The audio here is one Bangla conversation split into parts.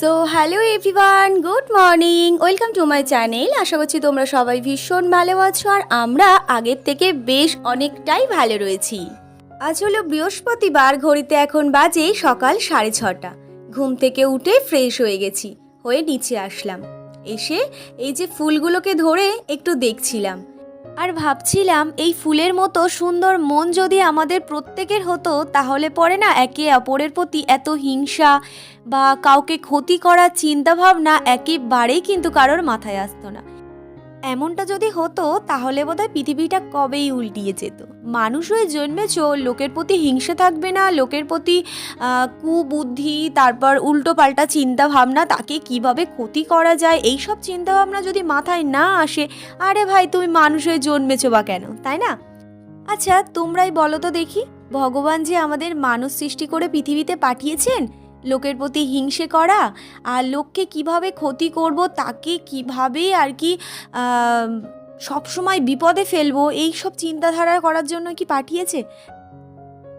So hello everyone good morning welcome to my channel আশা করছি তোমরা সবাই ভীষণ ভালো আছো আর আমরা আগের থেকে বেশ অনেকটাই ভালো রয়েছি। আজ হলো বৃহস্পতিবার, ঘড়িতে এখন বাজে সকাল সাড়ে ছটা। ঘুম থেকে উঠে ফ্রেশ হয়ে গেছি, হয়ে নিচে আসলাম। এসে এই যে ফুলগুলোকে ধরে একটু দেখছিলাম। আর ভাবছিলাম এই ফুলের মতো সুন্দর মন যদি আমাদের প্রত্যেকের হতো, তাহলে পরে না একে অপরের প্রতি এত হিংসা বা কাউকে ক্ষতি করার চিন্তাভাবনা একেবারেই কিন্তু কারোর মাথায় আসতো না। এমনটা যদি হতো, তাহলে বোধহয় পৃথিবীটা কবেই উল্টিয়ে যেত। মানুষ হয়ে জন্মেছ, লোকের প্রতি হিংসা থাকবে না, লোকের প্রতি কুবুদ্ধি, তারপর উল্টো পাল্টা চিন্তা ভাবনা তাকে কীভাবে ক্ষতি করা যায় এই সব চিন্তা ভাবনা যদি মাথায় না আসে, আরে ভাই, তুমি মানুষ হয়ে জন্মেছো বা কেন, তাই না? আচ্ছা তোমরাই বলো তো দেখি, ভগবান যে আমাদের মানুষ সৃষ্টি করে পৃথিবীতে পাঠিয়েছেন লোকের প্রতি হিংসে করা আর লোককে কীভাবে ক্ষতি করব, তাকে কীভাবে আর কি সবসময় বিপদে ফেলব এই সব চিন্তাধারা করার জন্য কি পাঠিয়েছে?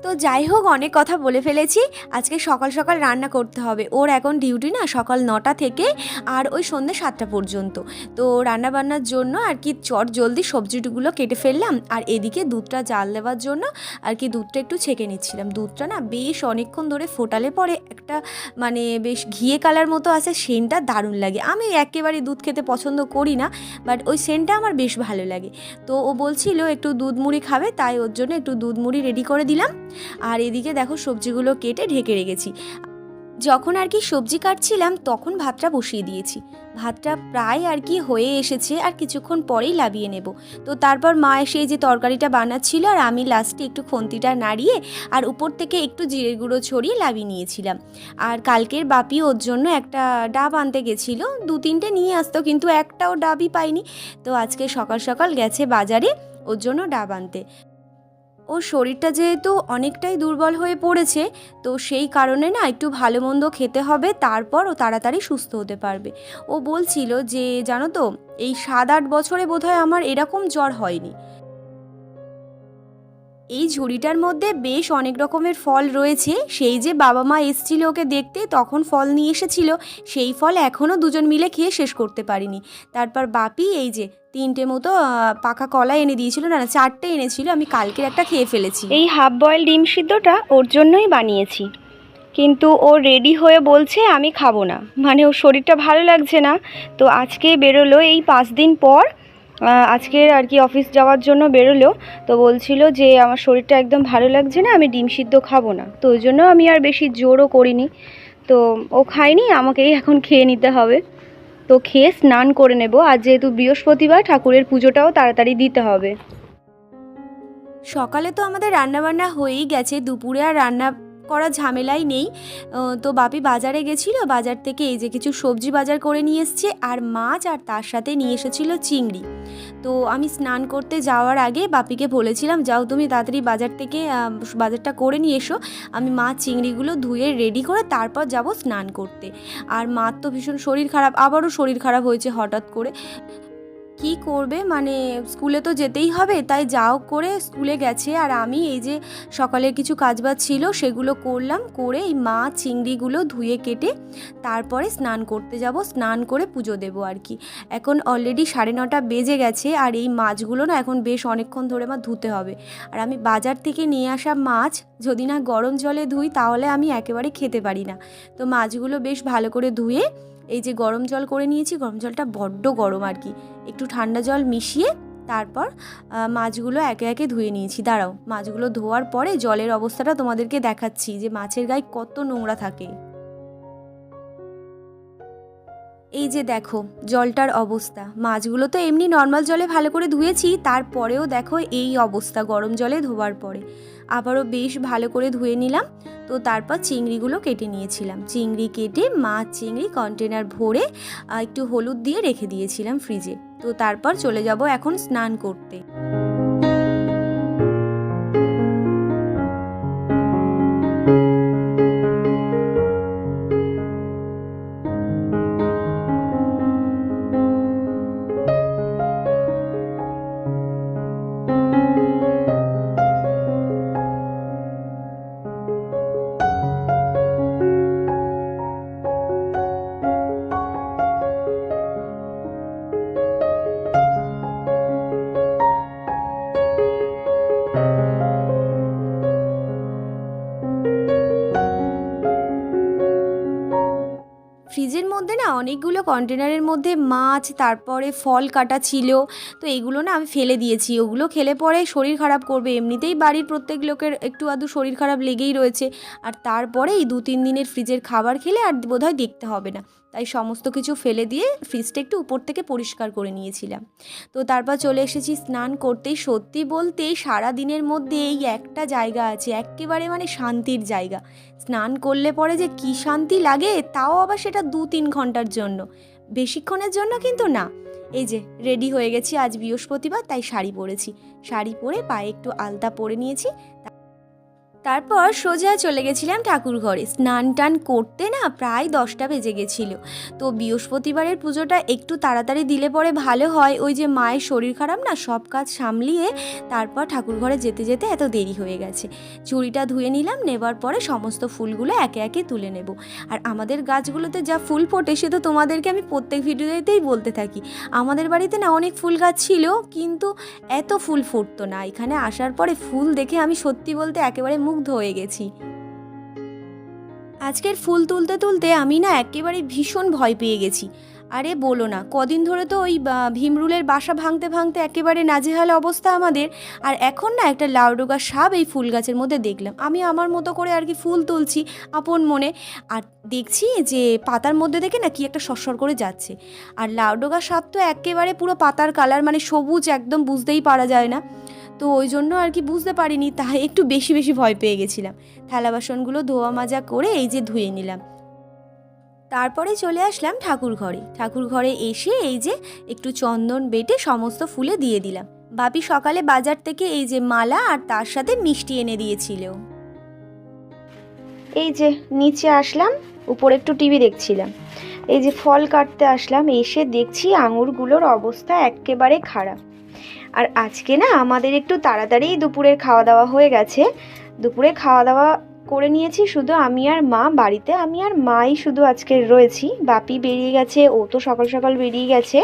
তো যাই হোক, অনেক কথা বলে ফেলেছি। আজকে সকাল সকাল রান্না করতে হবে। ওর এখন ডিউটি না, সকাল নটা থেকে আর ওই সন্ধ্যে সাতটা পর্যন্ত। তো রান্না বান্নার জন্য আর কি চট জলদি সবজিগুলো কেটে ফেললাম। আর এদিকে দুধটা জাল দেওয়ার জন্য আর কি দুধটা একটু ছেঁকে নিচ্ছিলাম। দুধটা না বেশ অনেকক্ষণ ধরে ফোটালে পরে একটা মানে বেশ ঘিয়ে কালার মতো আছে, সেন্টটা দারুণ লাগে। আমি একেবারে দুধ খেতে পছন্দ করি না, বাট ওই সেন্টটা আমার বেশ ভালো লাগে। তো ও বলছিল একটু দুধ মুড়ি খাবে, তাই ওর জন্য একটু দুধ মুড়ি রেডি করে দিলাম। আর এদিকে দেখো সবজিগুলো কেটে ঢেকে রেখেছি। যখন আর কি সবজি কাটছিলাম, তখন ভাতটা বসিয়ে দিয়েছি। ভাতটা প্রায় আর কি হয়ে এসেছে আর কিছুক্ষণ পরেই লাবিয়ে নেব। তো তারপর মা এসে যে তরকারিটা বানাচ্ছিল আর আমি লাস্টে একটু খন্তিটা নাড়িয়ে আর উপর থেকে একটু জিরে গুঁড়ো ছড়িয়ে লাবিয়ে নিয়েছিলাম। আর কালকের বাপি ওর জন্য একটা ডাব আনতে গেছিল। দু তিনটে নিয়ে আসতো, কিন্তু একটাও ডাবই পাইনি। তো আজকে সকাল সকাল গেছে বাজারে ওর জন্য ডাব আনতে। ওর শরীরটা যেহেতু অনেকটাই দুর্বল হয়ে পড়েছে, তো সেই কারণে না একটু ভালো মন্দ খেতে হবে, তারপর ও তাড়াতাড়ি সুস্থ হতে পারবে। ও বলছিল যে, জানো তো, এই সাত আট বছরে বোধহয় আমার এরকম জ্বর হয়নি। এই ঝুড়িটার মধ্যে বেশ অনেক রকমের ফল রয়েছে, সেই যে বাবা মা এসছিল ওকে দেখতে, তখন ফল নিয়ে এসেছিল, সেই ফল এখনও দুজন মিলে খেয়ে শেষ করতে পারিনি। তারপর বাপি এই যে তিনটে মতো পাকা কলা এনে দিয়েছিল। না চারটে এনেছিল। আমি কালকের একটা খেয়ে ফেলেছি। এই হাফ বয়েল ডিম সিদ্ধটা ওর জন্যই বানিয়েছি। কিন্তু ও রেডি হয়ে বলছে, আমি খাব না। মানে ওর শরীরটা ভালো লাগছে না। তো আজকে বেরোলো এই পাঁচ দিন পর আজকে আর কি অফিস যাওয়ার জন্য বেরোলো। তো বলছিল যে, আমার শরীরটা একদম ভালো লাগছে না, আমি ডিম সিদ্ধ খাব না। তো ওই জন্য আমি আর বেশি জোরও করিনি। তো ও খায়নি, আমাকেই এখন খেয়ে নিতে হবে। তো খেয়ে স্নান করে নেব। আর যেহেতু বৃহস্পতিবার, ঠাকুরের পুজোটাও তাড়াতাড়ি দিতে হবে। সকালে তো আমাদের রান্নাবান্না হয়েই গেছে। দুপুরে আর রান্না করা ঝামেলাই নেই। তো বাপি বাজারে গেছিল, বাজার থেকে এই যে কিছু সবজি বাজার করে নিয়ে এসছে, আর মাছ আর তার সাথে নিয়ে এসেছিল চিংড়ি। তো আমি স্নান করতে যাওয়ার আগে বাপিকে বলেছিলাম, যাও তুমি তাড়াতাড়ি বাজার থেকে বাজারটা করে নিয়ে এসো। আমি মাছ চিংড়িগুলো ধুয়ে রেডি করে তারপর যাব স্নান করতে। আর মার তো ভীষণ শরীর খারাপ, আবারও শরীর খারাপ হয়েছে হঠাৎ করে। কি করবে? মানে স্কুলে তো যেতেই হবে, তাই যাও করে স্কুলে গেছে। আর আমি এই যে সকালের কিছু কাজবাজ ছিল, সেগুলো করলাম, করে এই মাছ চিংড়িগুলো ধুয়ে কেটে তারপরে স্নান করতে যাব। স্নান করে পুজো দেবো আর কি। এখন অলরেডি সাড়ে নটা বেজে গেছে, আর এই মাছগুলো না এখন বেশ অনেকক্ষণ ধরে আমার ধুতে হবে। আর আমি বাজার থেকে নিয়ে আসা মাছ, যদি না গরম জলে ধুই, তাহলে আমি একেবারে খেতে পারি না। তো মাছগুলো বেশ ভালো করে ধুয়ে এই যে গরম জল করে নিয়েছি, গরম জলটা বড্ড গরম আর কি। একটু ঠান্ডা জল মিশিয়ে তারপর মাছগুলো একে একে ধুয়ে নিয়েছি। দাঁড়াও, মাছগুলো ধোয়ার পরে জলের অবস্থাটা তোমাদেরকে দেখাচ্ছি যে মাছের গায়ে কত নোংরা থাকে। এই যে দেখো, জলটার অবস্থা। মাছগুলো তো এমনি নর্মাল জলে ভালো করে ধুয়েছি, তারপরেও দেখো এই অবস্থা গরম জলে ধোয়ার পরে। আবারও বেশ ভালো করে ধুয়ে নিলাম, তো তারপর চিংড়িগুলো কেটে নিয়েছিলাম। চিংড়ি কেটে, মাছ চিংড়ি কন্টেনার ভরে একটু হলুদ দিয়ে রেখে দিয়েছিলাম ফ্রিজে তো তারপর চলে যাব এখন স্নান করতে। অনেকগুলো কন্টেনারের মধ্যে মাছ, তারপরে ফল কাটা ছিল। তো এগুলো না আমি ফেলে দিয়েছি। ওগুলো খেলে পরে শরীর খারাপ করবে। এমনিতেই বাড়ির প্রত্যেক লোকের একটু আধটু শরীর খারাপ লেগেই রয়েছে। আর তারপরে এই দু তিন দিনের ফ্রিজের খাবার খেলে আর বোধহয় দেখতে হবে না। তাই সমস্ত কিছু ফেলে দিয়ে ফ্রিজটা একটু উপর থেকে পরিষ্কার করে নিয়েছিলাম। তো তারপর চলে এসেছি স্নান করতেই সত্যি বলতে সারা দিনের মধ্যে এই একটা জায়গা আছে। একেবারে মানে শান্তির জায়গা। স্নান করলে পরে যে কি শান্তি লাগে, তাও আবার সেটা দু তিন ঘণ্টার জন্য। বেশিক্ষণের জন্য কিন্তু না। এই যে রেডি হয়ে গেছি আজ বৃহস্পতিবার, তাই শাড়ি পরেছি। শাড়ি পরে পায়ে একটু আলতা পরে নিয়েছি তারপর সোজা চলে গেছিলাম ঠাকুর ঘরে স্নান টান করতে না প্রায় দশটা বেজে গেছিল। তো বৃহস্পতিবারের পুজোটা একটু তাড়াতাড়ি দিলে পরে ভালো হয়। ওই যে মায়ের শরীর খারাপ না, সব কাজ সামলিয়ে তারপর ঠাকুর ঘরে যেতে যেতে এত দেরি হয়ে গেছে। চুড়িটা ধুয়ে নিলাম, নেবার পরে সমস্ত ফুলগুলো একে একে তুলে নেব। আর আমাদের গাছগুলোতে যা ফুল ফোটে সে তো তোমাদেরকে আমি প্রত্যেক ভিডিওতেই বলতে থাকি। আমাদের বাড়িতে না অনেক ফুল গাছ ছিল, কিন্তু এত ফুল ফুটতো না। এখানে আসার পরে ফুল দেখে আমি সত্যি বলতে একেবারে মুগ্ধ হয়ে গেছি। আজকের ফুল তুলতে তুলতে আমি না একেবারে ভীষণ ভয় পেয়ে গেছি। আরে বলো না, কদিন ধরে তো ওই ভীমরুলের বাসা ভাঙতে ভাঙতে একেবারে নাজেহাল অবস্থা আমাদের। আর এখন না একটা লাউডোগা সাপ এই ফুল গাছের মধ্যে দেখলাম। আমি আমার মতো করে আর কি ফুল তুলছি আপন মনে। আর দেখছি যে পাতার মধ্যে দেখে না কি একটা সরসর করে যাচ্ছে। আর লাউডোগা সাপ তো একেবারে পুরো পাতার কালার মানে সবুজ একদম, বুঝতেই পারা যায় না। তো ওই জন্য আর কি বুঝতে পারিনি, তাই একটু বেশি বেশি ভয় পেয়ে গেছিলাম। থালা বাসনগুলো ধোয়া মাজা করে এই যে ধুয়ে নিলাম। তারপরে চলে আসলাম ঠাকুর ঘরে। ঠাকুর ঘরে এসে এই যে একটু চন্দন বেটে সমস্ত ফুলে দিয়ে দিলাম। বাপি সকালে বাজার থেকে এই যে মালা আর তার সাথে মিষ্টি এনে দিয়েছিল। এই যে নিচে আসলাম, উপরে একটু টিভি দেখছিলাম। এই যে ফল কাটতে আসলাম, এসে দেখছি আঙুরগুলোর অবস্থা একেবারে খারাপ। আর আজকে না আমাদের একটু তাড়াতাড়ি দুপুরের খাওয়া দাওয়া হয়ে গেছে। দুপুরে খাওয়া দাওয়া করে নিয়েছি শুধু আমি আর মা, বাড়িতে আমি আর মাই শুধু আজকে রয়েছি। বাপি বেরিয়ে গেছে, ও তো সকাল সকাল বেরিয়ে গেছে।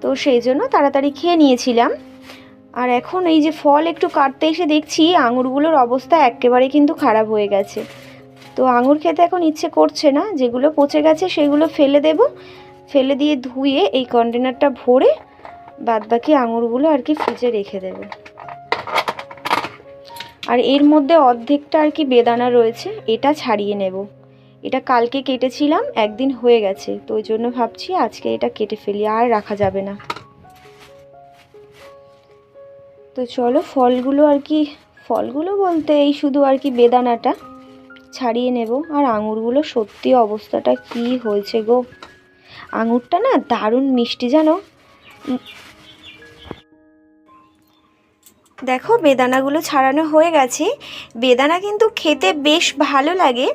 তো সেই জন্য তাড়াতাড়ি খেয়ে নিয়েছিলাম। আর এখন এই যে ফল একটু কাটতে এসে দেখছি, আঙুরগুলোর অবস্থা একেবারে কিন্তু খারাপ হয়ে গেছে। তো আঙুর খেতে এখন ইচ্ছে করছে না, যেগুলো পচে গেছে সেগুলো ফেলে দেব। ফেলে দিয়ে ধুয়ে এই কন্টেনারটা ভরে বাদবাকি আঙুরগুলো আর কি ফ্রিজে রেখে দেবে। আর এর মধ্যে অর্ধেকটা আর কি বেদানা রয়েছে, এটা ছাড়িয়ে নেব। এটা কালকে কেটেছিলাম, একদিন হয়ে গেছে, তো ওই জন্য ভাবছি আজকে এটা কেটে ফেলি, আর রাখা যাবে না। তো চলো ফলগুলো আর কি, ফলগুলো বলতে এই শুধু আর কি বেদানাটা ছাড়িয়ে নেব, আর আঙুরগুলো সত্যি অবস্থাটা কি হয়েছে গো। আঙুরটা না দারুণ মিষ্টি জানো দেখো, বেদানাগুলো ছাড়ানো হয়ে গেছে। বেদানা কিন্তু খেতে বেশ ভালো লাগে।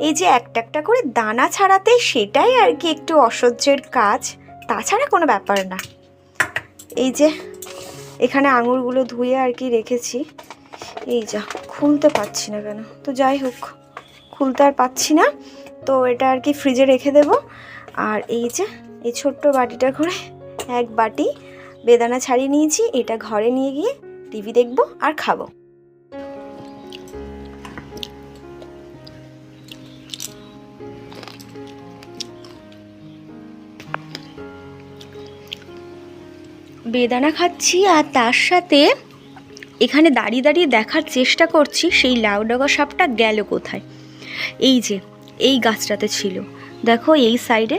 এই যে একটা একটা করে দানা ছাড়াতে সেটাই আর কি একটু অসহ্যের কাজ। তাছাড়া কোনো ব্যাপার না। এই যে, এখানে আঙুরগুলো ধুয়ে আর কি রেখেছি। এই যা, খুলতে পারছি না কেন। তো যাই হোক, খুলতে আর পাচ্ছি না। তো এটা আর কি ফ্রিজে রেখে দেব। আর এই যে, এই ছোট্ট বাটিটা করে এক বাটি বেদানা ছাড়িয়ে নিয়েছি। এটা ঘরে নিয়ে গিয়ে টিভি দেখব আর খাব। বেদানা খাচ্ছি আর তার সাথে এখানে দাঁড়িয়ে দাঁড়িয়ে দেখার চেষ্টা করছি সেই লাউডগা সাপটা গেল কোথায়। এই যে, এই গাছটাতে ছিল। দেখো এই সাইডে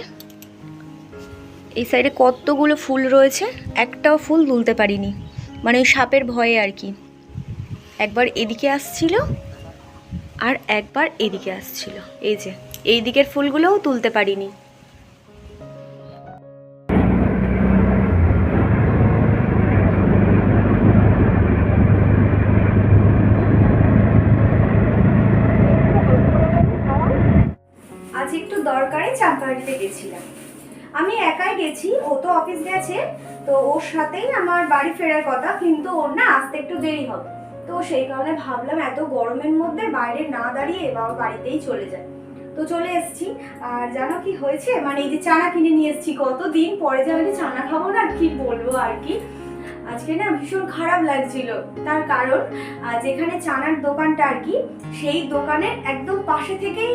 এই সাইডে কতগুলো ফুল রয়েছে, একটাও ফুল তুলতে পারিনি। মানে ওই সাপের ভয়ে আর কি। একবার এদিকে আসছিল আর একবার এদিকে আসছিল। এই যে, এই দিকের ফুলগুলোও তুলতে পারিনি। আজ একটু দরকারে চাম্পাহাটিতে গেছিলাম। আমি একাই গেছি, ও তো অফিস গেছে, তো ওর সাথেই আমার বাড়ি ফেরার কথা, কিন্তু ওর না আসতে একটু দেরি হবে। তো সেই কারণে ভাবলাম এত গরমের মধ্যে বাইরে না দাঁড়িয়ে বাবা বাড়িতেই চলে যায়। তো চলে এসেছি, আর জানো কি হয়েছে? মানে এই যে চানা কিনে নিয়ে এসেছি, কতদিন পরে যে আমি চানা খাব না কি বলব আর কি? আজকে না ভীষণ খারাপ লাগছিল। তার কারণ যেখানে চানার দোকানটা আর কি, সেই দোকানের একদম পাশে থেকেই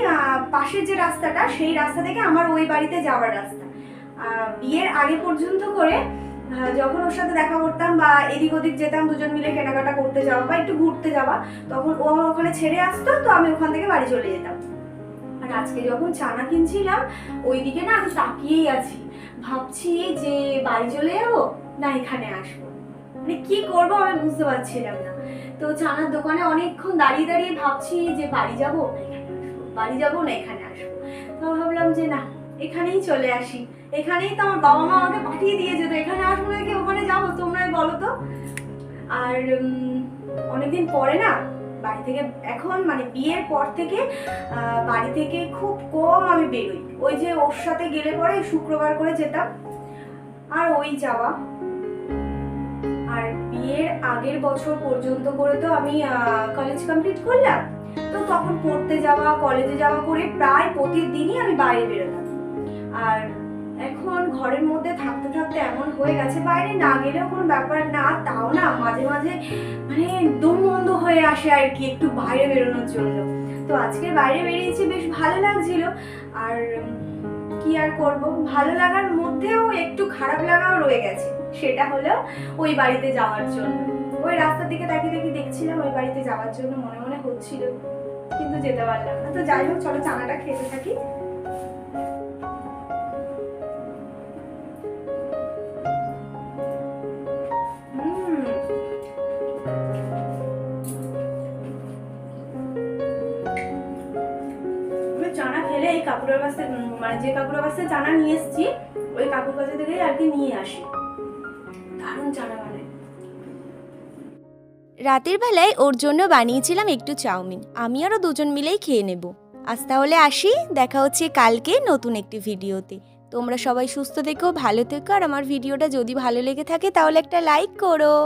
পাশের যে রাস্তাটা, সেই রাস্তা থেকে আমার ওই বাড়িতে যাওয়ার রাস্তা। বিয়ের আগে পর্যন্ত করে যখন ওর সাথে দেখা করতাম বা এদিক ওদিক যেতাম, দুজন মিলে কেনাকাটা করতে যাওয়া বা একটু ঘুরতে যাওয়া, তখন ও আমার ওখানে ছেড়ে আসতো, তো আমি ওখান থেকে বাড়ি চলে যেতাম। আর আজকে যখন চানা কিনছিলাম, ওইদিকে না আমি তাকিয়েই আছি। ভাবছি যে বাড়ি চলে যাব না এখানে আসব। মানে কি করব আমি বুঝতে পারছিলাম না। তো চানার দোকানে অনেকক্ষণ দাঁড়িয়ে দাঁড়িয়ে ভাবছি যে বাড়ি যাব বাড়ি যাব না এখানে আসব। তো ভাবলাম যে না, এখানেই চলে আসি। এখানেই তো আমার বাবা মা আমাকে পাঠিয়ে দিয়ে যেত এখানে আসব নাকি ওখানে যাব তোমরাই বলো তো? আর অনেকদিন পরে না, বাড়ি থেকে, এখন মানে বিয়ের পর থেকে বাড়ি থেকে খুব কম আমি বেরোই। ওই যে ওর সাথে গেলে পরে শুক্রবার করে যেতাম, আর ওই যাওয়া। আর বিয়ের আগের বছর পর্যন্ত করে তো আমি কলেজ কমপ্লিট করলাম। তো তখন পড়তে যাওয়া কলেজে যাওয়া করে প্রায় প্রতিদিনই আমি বাইরে বেরোতাম। আর এখন ঘরের মধ্যে থাকতে থাকতে এমন হয়ে গেছে, বাইরে না গেলেও কোনো ব্যাপার না, তাও না মাঝে মাঝে মানে দম বন্ধ হয়ে আসে আর কি, একটু বাইরে বেরোনোর জন্য। তো আজকে বাইরে বেরিয়েছি, বেশ ভালো লাগছিল। আর কি আর করব? ভালো লাগার মধ্যেও একটু খারাপ লাগাও রয়ে গেছে। সেটা হলো ওই বাড়িতে যাওয়ার জন্য। ওই রাস্তার দিকে তাকিয়ে তাকিয়ে দেখছিলাম ওই বাড়িতে যাওয়ার জন্য মনে মনে হচ্ছিল। কিন্তু যেতে পারলাম না। তো যাই হোক, চলো চানাটা খেতে থাকি। এই কাকুরের কাছ মানে যে কাকুরের কাছ চানা নিয়ে এসেছি, ওই কাকুর কাছে থেকেই আর কি নিয়ে আসি। দারুণ চানা বানায় রাতের বেলায় ওর জন্য বানিয়েছিলাম একটু চাউমিন। আমি আরও দুজন মিলেই খেয়ে নেব। আজ তাহলে আসি, দেখা হচ্ছে কালকে নতুন একটি ভিডিওতে। তোমরা সবাই সুস্থ থেকো, ভালো থেকো, আর আমার ভিডিওটা যদি ভালো লেগে থাকে তাহলে একটা লাইক করো।